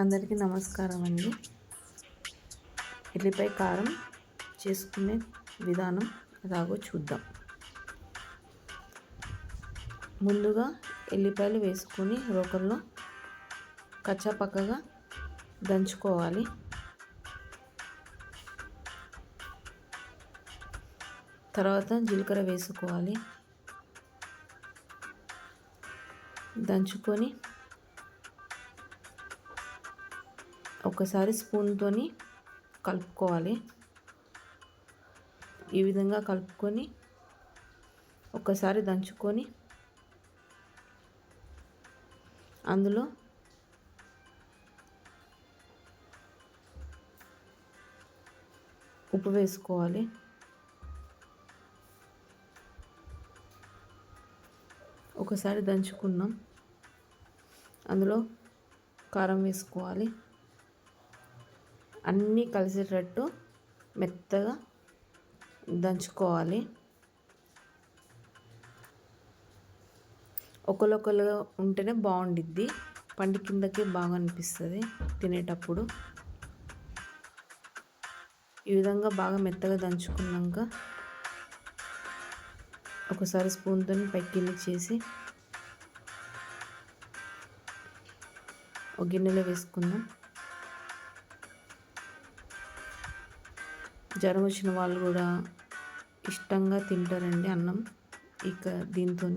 అందరికీ నమస్కారం అండి ఎల్లిపాయ కారం చేసుకునే విధానం ఎలాగో చూద్దాం. ముందుగా ఎల్లిపాయలు వేసుకొని రోకల్లో కచ్చాపక్కగా దంచుకోవాలి. తర్వాత జీలకర్ర వేసుకోవాలి. దంచుకొని ఒకసారి స్పూన్తో కలుపుకోవాలి. ఈ విధంగా కలుపుకొని ఒకసారి దంచుకొని అందులో ఉప్పు వేసుకోవాలి. ఒకసారి దంచుకున్నాం. అందులో కారం వేసుకోవాలి. అన్నీ కలిసేటట్టు మెత్తగా దంచుకోవాలి. ఒకరొకరుగా ఉంటేనే బాగుండిద్ది. పండి కిందకి బాగా అనిపిస్తుంది తినేటప్పుడు. ఈ విధంగా బాగా మెత్తగా దంచుకున్నాక ఒకసారి స్పూన్తో పైకి చేసి ఒక గిన్నెలో వేసుకుందాం. జ్వరం వచ్చిన వాళ్ళు కూడా ఇష్టంగా తింటారండి అన్నం. ఇక దీంతో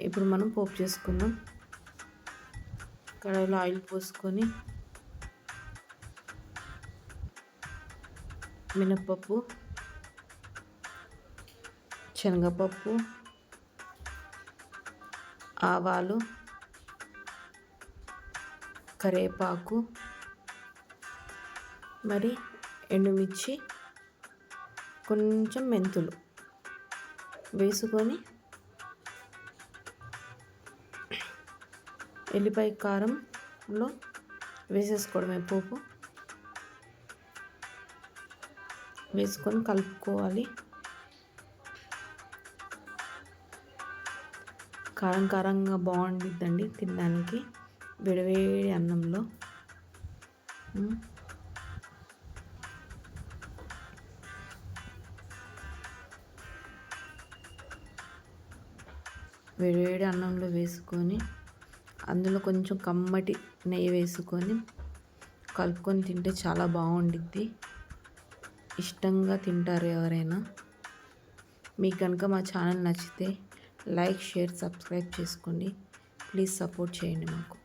ఇప్పుడు మనం పోపు చేసుకుందాం. కడాయిలో ఆయిల్ పోసుకొని మినప్పప్పు శనగపప్పు ఆవాలు కరేపాకు మరి ఎండుమిర్చి కొంచెం మెంతులు వేసుకొని ఎల్లిపాయ కారంలో వేసేసుకోవడమే పోపు. వేసుకొని కలుపుకోవాలి. కారం కారంగా బాగుండిద్దండి తినడానికి. వేడివేడి అన్నంలో. వేడివేడి అన్నంలో వేసుకొని అందులో కొంచెం కమ్మటి నెయ్యి వేసుకొని కలుపుకొని తింటే చాలా బాగుండిద్ది. ఇష్టంగా తింటారు ఎవరైనా. మీకు కనుక మా ఛానల్ నచ్చితే లైక్ షేర్ సబ్స్క్రైబ్ చేసుకోండి. ప్లీజ్ సపోర్ట్ చేయండి మాకు.